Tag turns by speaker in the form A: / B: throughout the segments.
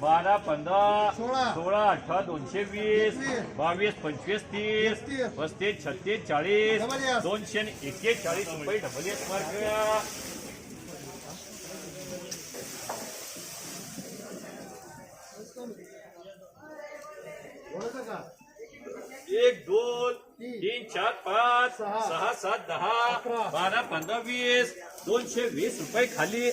A: बारा पंधरा
B: सोळा.
A: सोळा अठरा दोनशे वीस. बावीस पंचवीस तीस
B: पस्तीस.
A: छत्तीस चाळीस
B: एस.
A: दोनशे एक्केचाळीस रुपये डबल एस मार्क एक दोन
B: तीन.
A: चार पाच
B: सहा.
A: सात दहा
B: अकरा.
A: बारा पंधरा वीस दोनशे वीस रुपये खाली?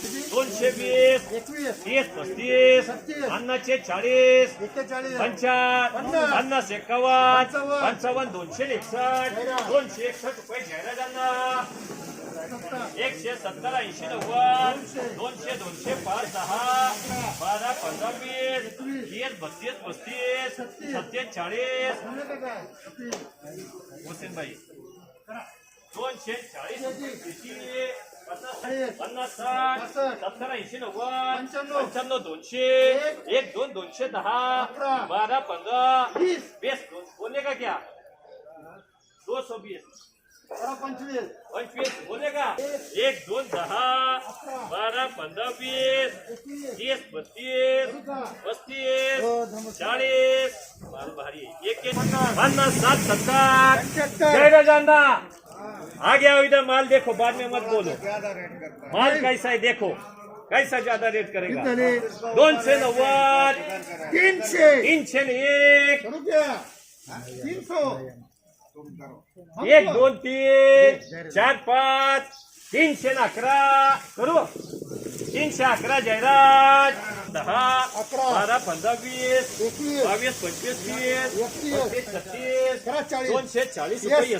A: दोनशे वीस
B: एकवीस
A: तीस पस्तीस अन्नाचे चाळीस
B: एक्केचाळीस
A: पंचावन्न
B: पन्नास.
A: पन्नास एकावन्न
B: पंचावन्न.
A: पंचावन्न दोनशे एकसष्ट दोनशे एकसष्ट रुपये जाहिरातांना एकशे सत्तर ऐंशी नव्वद
B: दोनशे.
A: दोनशे पाच दहा बारा पंधरा वीस वीस बत्तीस पस्तीस सत्तेचाळीस चाळीस भाई दोनशे चाळीस पन्नास साठ. सत्तर ऐंशी नव्वद
B: पंच्याण्णव.
A: दोनशे
B: एक.
A: दोन दोनशे दहा. बारा पंधरा
B: वीस
A: बीस बोले का क्या दो सौ बीस
B: बारा पंचवीस
A: पंचवीस बोले का एक दोन दहा बारा पंधरा वीस तीस बत्तीस पस्तीस
B: हो,
A: चाळीस माल भारी एक एक पन्नास सात सत्तर आगे आओ इधर माल देखो बाद में मत बोलो। माल कैसा है देखो कैसा ज्यादा रेट करेगा?
B: किती?
A: दोनशे नव्वद
B: तीनशे
A: तीनशे न एक।
B: रुपया तीन सौ।
A: एक दोन तीन चार पाच। तीनशे अकरा। करू। तीनशे अकरा जाहिरात दहा
B: अकरा.
A: बारा पंधरा वीस बावीस पंचवीस. पस्तीस छत्तीस दोनशे चाळीस रुपये.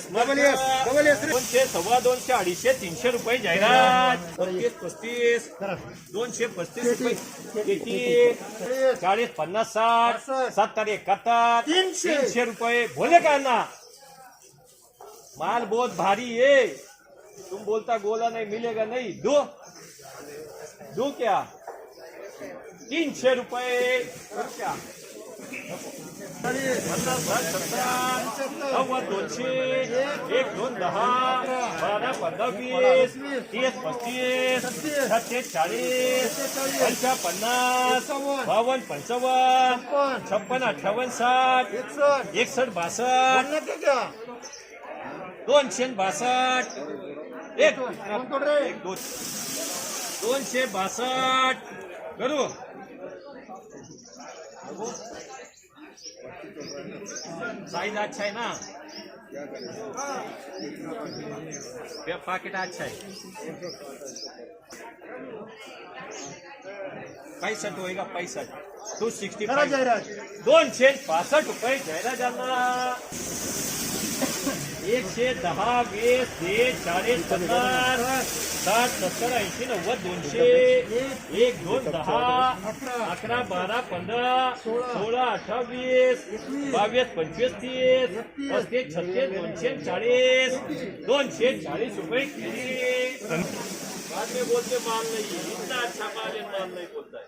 A: दोनशे सव्वा दोनशे अडीचशे तीनशे रुपये जाहिरात पस्तीस पस्तीस. दोनशे पस्तीस. रुपये
B: चाळीस.
A: पन्नास साठ
B: पासष्ट.
A: सत्तर एकाहत्तर
B: तीनशे.
A: तीनशे रुपये बोले का ना माल बहुत भारी है तुम बोलता गोला नहीं मिलेगा नहीं दो दो क्या तीनशे रुपये नव्वद दोनशे एक दोन दहा बारा पंधरा वीस तीस पस्तीस छत्तीस चाळीस पंचा पन्नास बावन्न पंचावन्न
B: छप्पन.
A: अठ्ठावन्न साठ
B: एकसष्ट
A: बासष्ट दोनशे बासष्ट एक दोनशे बासष्ट करू. साईज अच्छा है ना? पे- पाकिट अच्छा है पैसठ होएगा पैसठ? टू सिक्स्टी दोनशे पासष्ट रुपये जाहिरात ज्यांना एकशे दहा वीस तीस चाळीस पन्नास सात सत्तर ऐंशी नव्वद दोनशे एक दोन दहा अकरा बारा पंधरा सोळा अठ्ठावीस बावीस पंचवीस तीस पस्तीस छत्तीस दोनशे चाळीस दोनशे चाळीस रुपये केली बाद में बोलते माल नहीं इतना अच्छा माल है माल नहीं बोलता है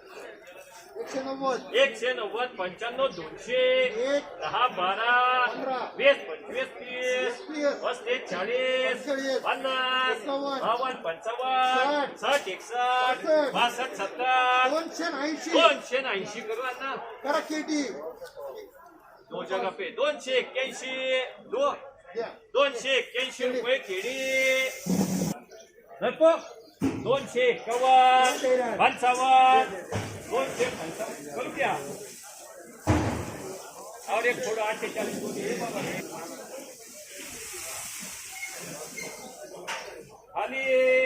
B: एकशे नव्वद
A: एकशे नव्वद पंच्याण्णव दोनशे
B: एक
A: दहा बारा वीस पंचवीस तीस
B: एकवीस
A: पस्तीस चाळीस
B: पंचेचाळीस.
A: पन्नास
B: एकावन्न.
A: बावन्न पंचावन्न
B: साठ.
A: साठ एकसष्ट
B: पासष्ट.
A: बासष्ट सत्तर.
B: दोनशे ऐंशी
A: दोनशे ऐंशी करू ना
B: करा केटी.
A: दो जगह पे. दोनशे एक्क्याऐंशी. दो.
B: द्या.
A: दोनशे एक्क्याऐंशी रुपये केळी नको दोनशे एक्कावन्न. पंचावन्न. दोनशे पंचावन्न. करू द्या. और एक थोडं अठ्ठेचाळीस कोटी हे हे. खाली.